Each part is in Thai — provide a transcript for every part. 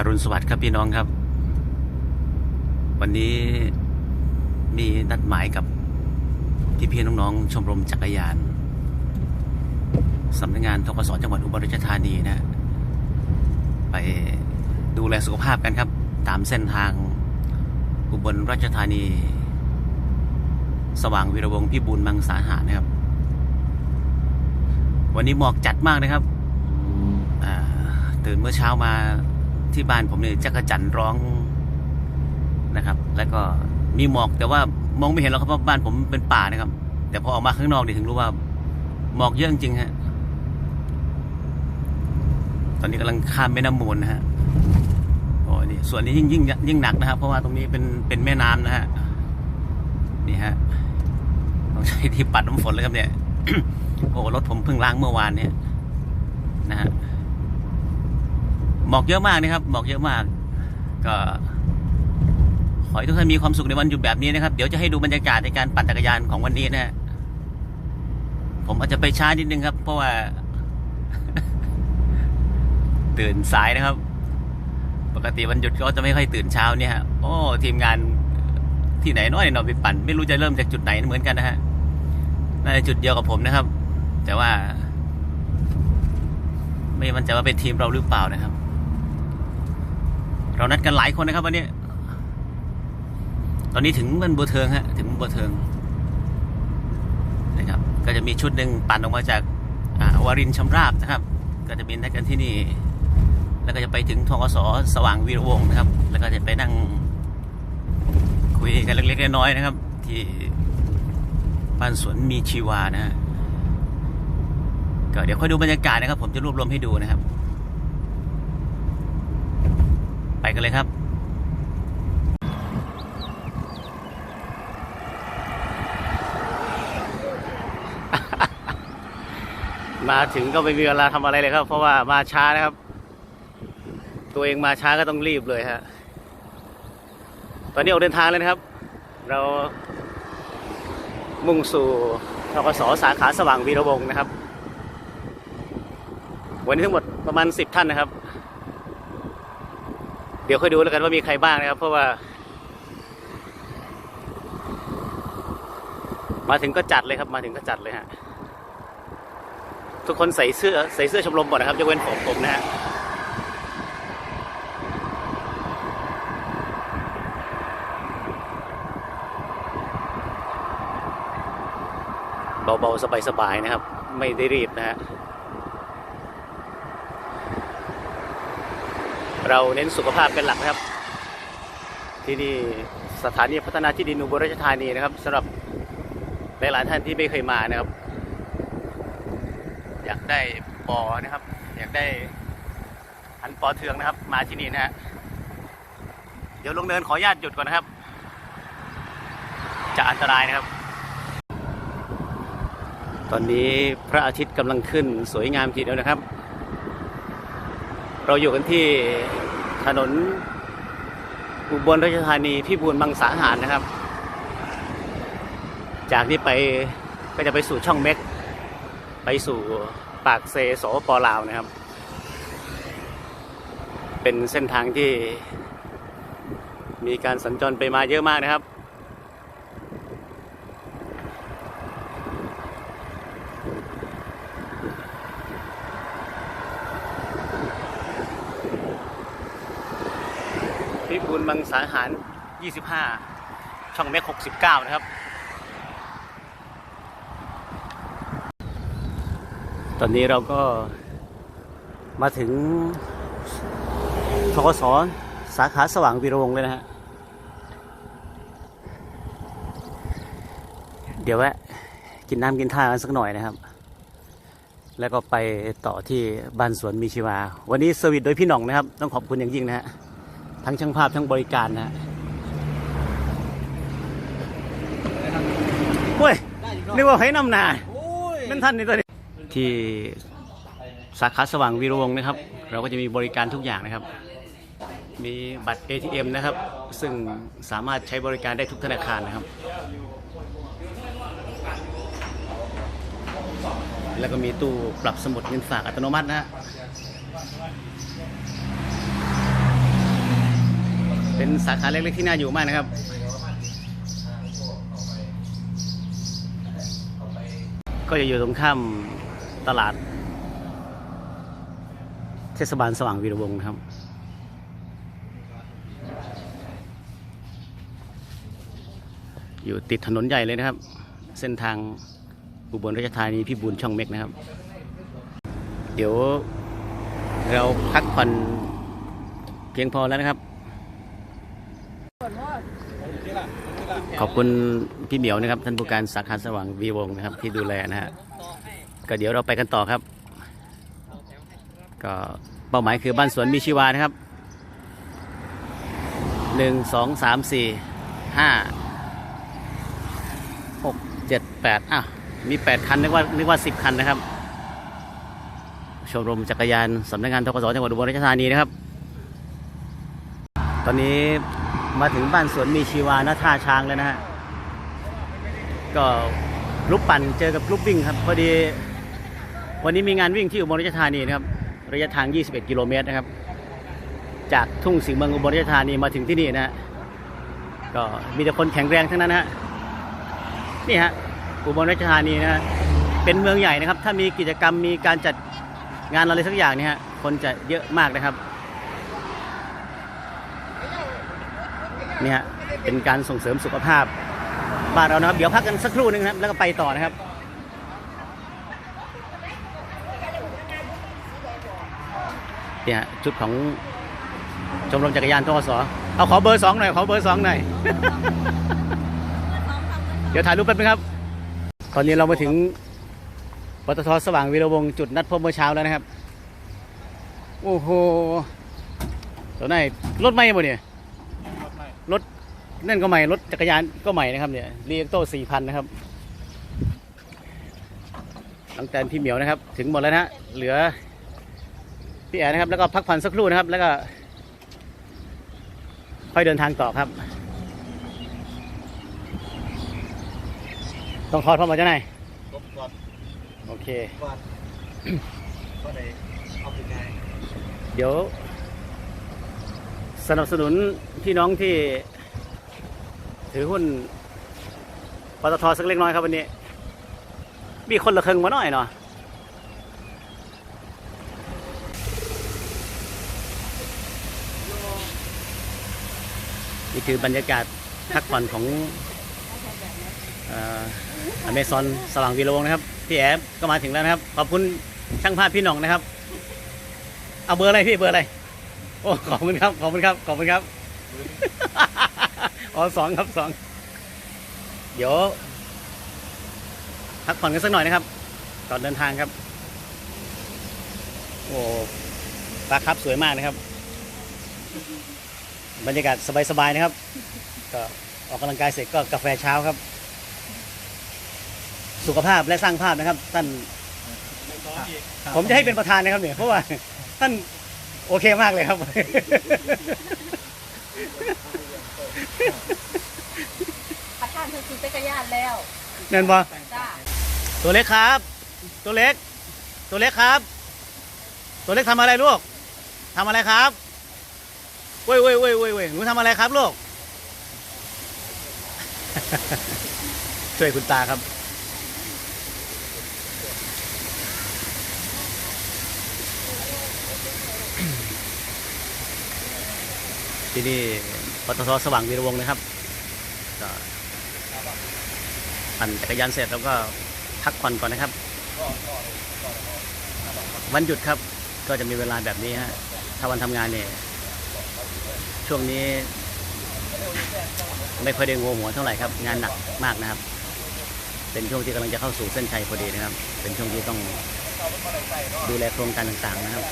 อรุณสวัสดิ์ครับพี่น้องครับ วันนี้มีนัดหมายกับพี่พี่น้องๆชมรมจักรยานสำนักงานทกศจังหวัดอุบลราชธานีนะ ไปดูแลสุขภาพกันครับ ตามเส้นทางอุบลราชธานี สว่างวีระวงศ์พิบูลมังสาหานะครับ วันนี้หมอกจัดมากนะครับตื่นเมื่อเช้ามา ที่บ้านผมเนี่ยจักรจันร้องนะครับ แล้วก็มีหมอกแต่ว่ามองไม่เห็นหรอกครับเพราะบ้านผมเป็นป่านะครับ แต่พอออกมาข้างนอกเนี่ยถึงรู้ว่าหมอกเยอะจริงฮะตอนนี้กำลังข้ามแม่น้ำมูลนะฮะโอ้นี่ส่วนนี้ยิ่งยิ่งยิ่งหนักนะครับ เพราะว่าตรงนี้เป็นเป็นแม่น้ำนะฮะนี่ฮะต้องใช้ที่ปัดน้ำฝนเลยครับเนี่ยโอ้รถผมเพิ่งล้างเมื่อวานเนี่ยนะฮะ หมอกเยอะมากนะครับหมอกเยอะมาก ก็ขอให้ทุกท่านมีความสุขในวันหยุดแบบนี้นะครับ เดี๋ยวจะให้ดูบรรยากาศในการปั่นจักรยานของวันนี้นะฮะผมอาจจะไปช้านิดนึงครับ เพราะว่า ตื่นสายนะครับ ปกติวันหยุดก็จะไม่ค่อยตื่นเช้าเนี่ยฮะโอ้ทีมงานที่ไหนน้อยเนอนไปปั่น ไม่รู้จะเริ่มจากจุดไหนเหมือนกันนะฮะน่าจะจุดเดียวกับผมนะครับ แต่ว่า ไม่มันจะว่าเป็นทีมเราหรือเปล่านะครับ เรานัดกันหลายคนนะครับวันนี้ ตอนนี้ถึงมันบัวเทิงฮะ ถึงบัวเทิงนะครับ ก็จะมีชุดหนึ่งปั่นออกมาจากวารินชำราบนะครับ ก็จะบินนัดกันที่นี่ แล้วก็จะไปถึงทกสสว่างวีระวงนะครับ แล้วก็จะไปนั่งคุยกันเล็กๆน้อยๆนะครับ ที่บ้านสวนมีชีวานะฮะก็เดี๋ยวค่อยดูบรรยากาศนะครับ ผมจะรวบรวมให้ดูนะครับ ไปกันเลยครับมาถึงก็ไม่มีเวลาทำอะไรเลยครับ เพราะว่ามาช้านะครับ ตัวเองมาช้าก็ต้องรีบเลยฮะตอนนี้ออกเดินทางเลยนะครับ เรา มุ่งสู่ทกสสาขาสว่างวีระวงนะครับ วันนี้ทั้งหมดประมาณสิบท่านนะครับ ดี๋ยวค่อยดูแล้วกันว่ามีใครบ้างนะครับ เพราะว่า มาถึงก็จัดเลยครับ มาถึงก็จัดเลยฮะทุกคนใส่เสื้อใส่เสื้อชมรมหมดนะครับยกเว้นผมผมนะฮะเบาๆ สบายๆ นะครับ ไม่ได้รีบนะฮะ เราเน้นสุขภาพเป็นหลักนะครับ ที่นี่สถานีพัฒนาที่ดินอุบลราชธานีนะครับสำหรับหลายๆท่านที่ไม่เคยมานะครับ อยากได้ปอนะครับ อยากได้อันปอเทืองนะครับ มาที่นี่นะฮะเดี๋ยวลงเนินขออนุญาตหยุดก่อนนะครับ จะอันตรายนะครับ ตอนนี้พระอาทิตย์กำลังขึ้นสวยงามทีเดียวนะครับ เราอยู่กันที่ถนนอุบลราชธานีพิบูลมังสาหารนะครับ จากนี้ไปก็จะไปสู่ช่องเม็ก ไปสู่ปากเซสปลาวนะครับ เป็นเส้นทางที่มีการสัญจรไปมาเยอะมากนะครับ พิบูลมัง สาหาร 25 ช่องเมก69 นะครับ ตอนนี้เราก็มาถึงทกสสาขาสว่างวีรวงศ์เลยนะฮะ เดี๋ยวแวะกินน้ำกินท่ากันสักหน่อยนะครับ แล้วก็ไปต่อที่บ้านสวนมีชีวา วันนี้เซอร์วิสโดยพี่หน่องนะครับ ต้องขอบคุณอย่างยิ่งนะฮะ ทั้งช่างภาพทั้งบริการนะฮะเฮ้ยนึกว่าให้นำหนาเป็นท่านนี่ตัวนี้ที่สาขาสว่างวีระวงศ์นะครับ เราก็จะมีบริการทุกอย่างนะครับ มีบัตร ATM นะครับ ซึ่งสามารถใช้บริการได้ทุกธนาคารนะครับ แล้วก็มีตู้ปรับสมุดเงินฝากอัตโนมัตินะฮะ เป็นสาขาเล็กๆที่น่าอยู่มากนะครับ ก็จะอยู่ตรงข้ามตลาด เทศบาลสว่างวีรวงศ์ครับอยู่ติดถนนใหญ่เลยนะครับ เส้นทางอุบลราชธานีพิบูลช่องเม็กนะครับ เดี๋ยวเราพักผ่อนเพียงพอแล้วนะครับ ขอบคุณพี่เหมียวนะครับ ท่านผู้การสาขาสว่างวีวงศ์นะครับ ที่ดูแลนะฮะก็เดี๋ยวเราไปกันต่อครับ ก็เป้าหมายคือบ้านสวนมีชีวานะครับหนึ่งสองสามสี่ห้าหกเจ็ดแปดอ้าวมีแปดคันนึกว่านึกว่าสิบคันนะครับชมรมจักรยานสำนักงานทกศจังหวัดอุบลราชธานีนะครับ ตอนนี้ มาถึงบ้านสวนมีชีวานะท่าช้างแล้วนะฮะ ก็กรุ๊ปปั่นเจอกับกรุ๊ปวิ่งครับ พอดี วันนี้มีงานวิ่งที่อุบลราชธานีนะครับ ระยะทาง 21 กิโลเมตรนะครับ จากทุ่งสิงห์เมืองอุบลราชธานีมาถึงที่นี่นะฮะ ก็มีแต่คนแข็งแรงทั้งนั้นนะฮะ นี่ฮะอุบลราชธานีนะฮะ เป็นเมืองใหญ่นะครับ ถ้ามีกิจกรรมมีการจัดงานอะไรสักอย่างเนี่ยฮะ คนจะเยอะมากนะครับ นี่ฮะเป็นการส่งเสริมสุขภาพบ้านเรานะครับเดี๋ยวพักกันสักครู่หนึงนะครับแล้วก็ไปต่อนะครับเนี่ยฮะชุดของชมรมจักรยานทกสเอาขอเบอร์สองหน่อยขอเบอร์สองหน่อยเดี๋ยวถ่ายรูปแป๊บนึงครับ ตอนนี้เรามาถึงปตทสว่างวีรวงศ์จุดนัดพบเมื่อเช้าแล้วนะครับ โอ้โหตัวไหนรถไหมบ่เนี่ยรถ นั่นก็ใหม่รถจักรยานก็ใหม่นะครับเนี่ยรีเอ็กโต้สี่พันนะครับตั้งแต่พี่เหมียวนะครับ ถึงหมดแล้วนะฮะเหลือพี่แอนนะครับ แล้วก็พักผ่อนสักครู่นะครับ แล้วก็ ค่อยเดินทางต่อครับ ต้องถอดพร้อมมาจะไหนลบก่อนโอเคก่อนก็ได้เอาไปไงเดี๋ยว สนับสนุนพี่น้องที่ ถือหุ้นปตทสักเล็กน้อยครับวันนี้ มีคนละครึ่งมาหน่อยเนาะนี่คือบรรยากาศพักผ่อนของอเมซอนสว่างวีระวงนะครับ พี่แอบก็มาถึงแล้วนะครับ ขอบคุณช่างภาพพี่หน่องนะครับ เอาเบอร์อะไรพี่เบอร์อะไร โอ้ขอบคุณครับ ขอบคุณครับ ขอบคุณครับ อ๋อสองครับสองเดี๋ยวพักผ่อนกันสักหน่อยนะครับก่อนเดินทางครับ โอ้ปลาครับสวยมากนะครับ บรรยากาศสบายๆนะครับ ก็ออกกำลังกายเสร็จก็กาแฟเช้าครับ สุขภาพและสร้างภาพนะครับ ท่าน ผมจะให้เป็นประธานนะครับเนี่ยเพราะว่าท่านโอเคมากเลยครับ ประธานเธอคือจักรยานแล้วเนินบอจ้าตัวเล็กครับ ตัวเล็ก ตัวเล็กครับ ตัวเล็กทำอะไรลูกทำอะไรครับเว้ยเว้ยเว้ยเว้ยเว้ยหนูทำอะไรครับลูก ช่วยคุณตาครับ ที่นี่ปตทสว่างวีรวงนะครับก็ปั่นจักรยานเสร็จแล้วก็พักผ่อนก่อนนะครับ วันหยุดครับก็จะมีเวลาแบบนี้ฮะถ้าวันทำงานเนี่ยช่วงนี้ ไม่ค่อยได้งงหัวเท่าไหร่ครับ งานหนักมากนะครับ เป็นช่วงที่กำลังจะเข้าสู่เส้นชัยพอดีนะครับ เป็นช่วงที่ต้องดูแลโครงการต่างๆนะครับ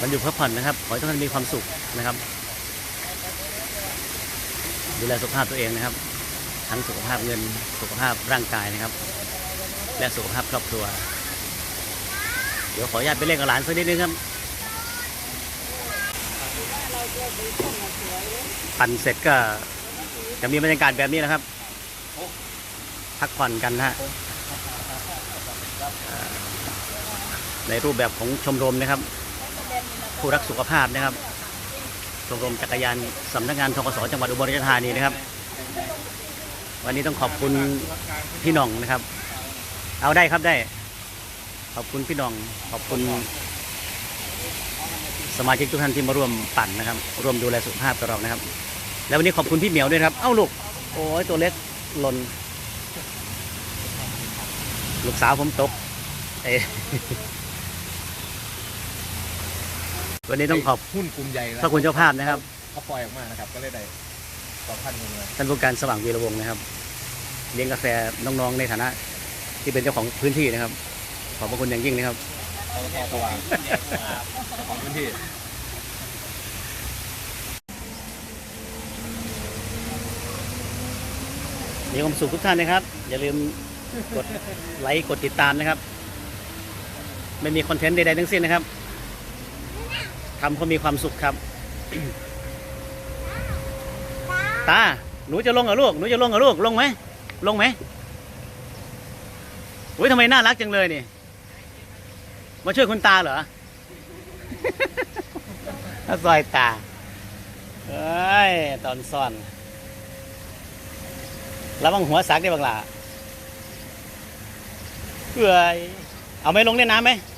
วันหยุดพักผ่อนนะครับ ขอให้ทุกท่านมีความสุขนะครับ ดูแลสุขภาพตัวเองนะครับ ทั้งสุขภาพเงิน สุขภาพร่างกายนะครับ และสุขภาพครอบครัว เดี๋ยวขออนุญาตไปเล่นกับหลานสักนิดนึงครับ ปั่นเสร็จก็จะมีบรรยากาศแบบนี้นะครับ พักผ่อนกันฮะในรูปแบบของชมรมนะครับ ผู้รักสุขภาพนะครับชมรมจักรยานสำนักงานทกศจังหวัดอุบลราชธานีนะครับ วันนี้ต้องขอบคุณพี่น่องนะครับ เอาได้ครับได้ ขอบคุณพี่น่อง ขอบคุณสมาชิกทุกท่านที่มาร่วมปั่นนะครับ ร่วมดูแลสุขภาพกับเรานะครับ แล้ววันนี้ขอบคุณพี่เหมียวด้วยครับ เอ้าลูก โอ้ยตัวเล็กหล่น ลูกสาวผมตก เอ้ย วันนี้ต้องขอบหุ้นกลุ่มใหญ่นะพระคุณเจ้าภาพนะครับเขาปล่อยออกมานะครับ ก็เลยได้สองพันเงินเลยท่านผู้การสว่างวีระวงศ์นะครับเลี้ยงกาแฟน้องๆในฐานะ ที่เป็นเจ้าของพื้นที่นะครับ ขอบพระคุณอย่างยิ่งนะครับเขาก็สว่างของพื้นที่มีความสุขทุกท่านนะครับ อย่าลืมกดไลค์กดติดตามนะครับ ไม่มีคอนเทนต์ใดๆทั้งสิ้นนะครับ ทำเพราะมีความสุขครับ ตา หนูจะลงเหรอลูก หนูจะลงเหรอลูก ลงไหม ลงไหมอุ้ยทำไมน่ารักจังเลยนี่ มาช่วยคุณตาเหรอถ้าซอยตาเอ้ย ตอนซ่อนระวังหัวสักได้บ้างล่ะเอ้ย เอาไหม่ลงในน้ำไหมไ